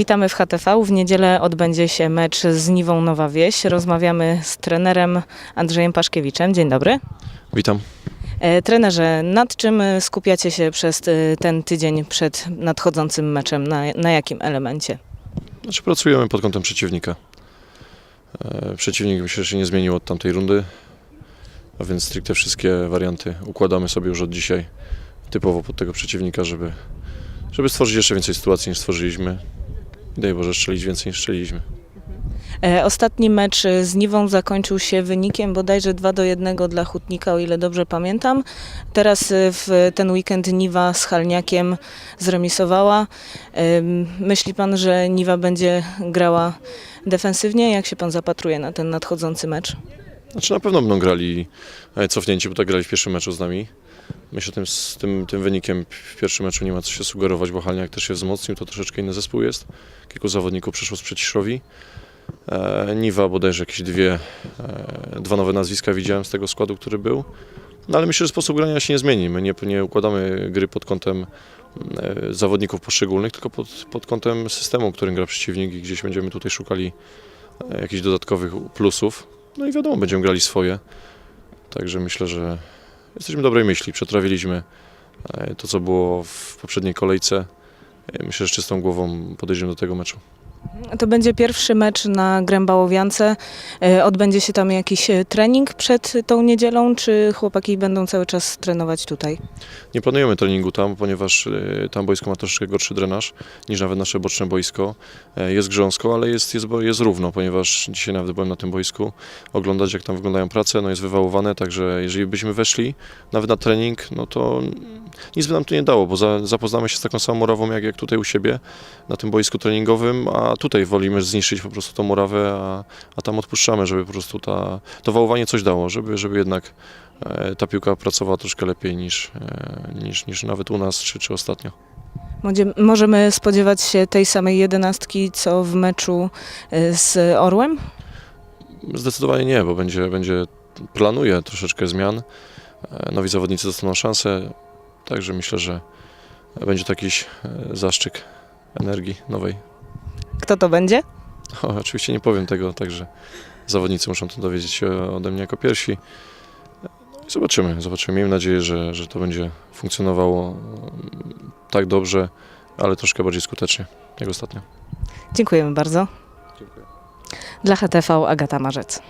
Witamy w HTV. W niedzielę odbędzie się mecz z Niwą Nowa Wieś. Rozmawiamy z trenerem Andrzejem Paszkiewiczem. Dzień dobry. Witam. E, trenerze, nad czym skupiacie się przez e, ten tydzień przed nadchodzącym meczem? Na, na jakim elemencie? Znaczy pracujemy pod kątem przeciwnika. E, Przeciwnik myślę, że się nie zmienił od tamtej rundy, a więc stricte wszystkie warianty układamy sobie już od dzisiaj typowo pod tego przeciwnika, żeby, żeby stworzyć jeszcze więcej sytuacji niż stworzyliśmy. Daj Boże strzelić więcej niż strzeliliśmy. E, Ostatni mecz e, z Niwą zakończył się wynikiem bodajże 2 do 1 dla Hutnika, o ile dobrze pamiętam. Teraz e, w ten weekend Niwa z Halniakiem zremisowała. Em, Myśli pan, że Niwa będzie grała defensywnie? Jak się pan zapatruje na ten nadchodzący mecz? Znaczy na pewno będą grali e, cofnięci, bo tak grali w pierwszym meczu z nami. Myślę, że tym, z tym, tym wynikiem w pierwszym meczu nie ma co się sugerować, bo Halniak też się wzmocnił, to troszeczkę inny zespół jest. Kilku zawodników przyszło z Przyciszowi. E, Niwa bodajże jakieś dwie, e, dwa nowe nazwiska widziałem z tego składu, który był. No ale myślę, że sposób grania się nie zmieni. My nie, nie układamy gry pod kątem e, zawodników poszczególnych, tylko pod, pod kątem systemu, którym gra przeciwnik i gdzieś będziemy tutaj szukali e, jakichś dodatkowych plusów. No i wiadomo, będziemy grali swoje. Także myślę, że jesteśmy dobrej myśli. Przetrawiliśmy e, to, co było w poprzedniej kolejce. E, Myślę, że z czystą głową podejdziemy do tego meczu. To będzie pierwszy mecz na Grębałowiance. E, Odbędzie się tam jakiś e, trening przed tą niedzielą, czy chłopaki będą cały czas trenować tutaj? Nie planujemy treningu tam, ponieważ e, tam boisko ma troszeczkę gorszy drenaż niż nawet nasze boczne boisko. Jest grząsko, ale jest, jest, jest równo, ponieważ dzisiaj nawet byłem na tym boisku oglądać, jak tam wyglądają prace. No jest wywałowane, także jeżeli byśmy weszli nawet na trening, no to nic by nam to nie dało, bo za, zapoznamy się z taką samą murawą, jak, jak tutaj u siebie na tym boisku treningowym, a tutaj wolimy zniszczyć po prostu tą murawę, a, a tam odpuszczamy, żeby po prostu ta, to wałowanie coś dało, żeby, żeby jednak e, ta piłka pracowała troszkę lepiej niż, e, niż, niż nawet u nas czy, czy ostatnio. Możemy spodziewać się tej samej jedenastki, co w meczu e, z Orłem? Zdecydowanie nie, bo będzie, będzie planuje troszeczkę zmian. Nowi zawodnicy dostaną szansę, także myślę, że będzie to jakiś zaszczyk energii nowej. Kto to będzie? O, oczywiście nie powiem tego, także zawodnicy muszą to dowiedzieć się ode mnie jako pierwsi. No i zobaczymy, zobaczymy. Miejmy nadzieję, że, że to będzie funkcjonowało mm, tak dobrze, ale troszkę bardziej skutecznie jak ostatnio. Dziękujemy bardzo. Dziękuję. Dla HTV Agata Marzec.